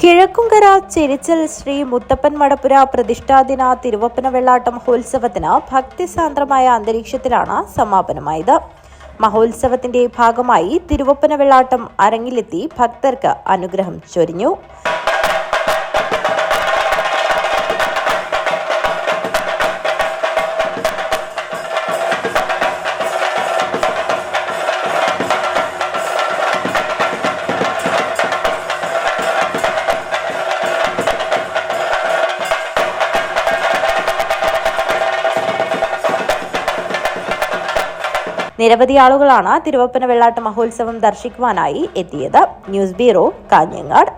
കിഴക്കുംകര ചെരിച്ചൽ ശ്രീ മുത്തപ്പൻ മടപ്പുര പ്രതിഷ്ഠാദിന തിരുവപ്പന വെള്ളാട്ട മഹോത്സവത്തിന് ഭക്തിസാന്ദ്രമായ അന്തരീക്ഷത്തിലാണ് സമാപനമായത്. മഹോത്സവത്തിന്റെ ഭാഗമായി തിരുവപ്പന വെള്ളാട്ടം അരങ്ങിലെത്തി ഭക്തർക്ക് അനുഗ്രഹം ചൊരിഞ്ഞു. നിരവധി ആളുകളാണ് തിരുവപ്പന വെള്ളാട്ട് മഹോത്സവം ദർശിക്കുവാനായി എത്തിയത്. News bureau Kanhangad.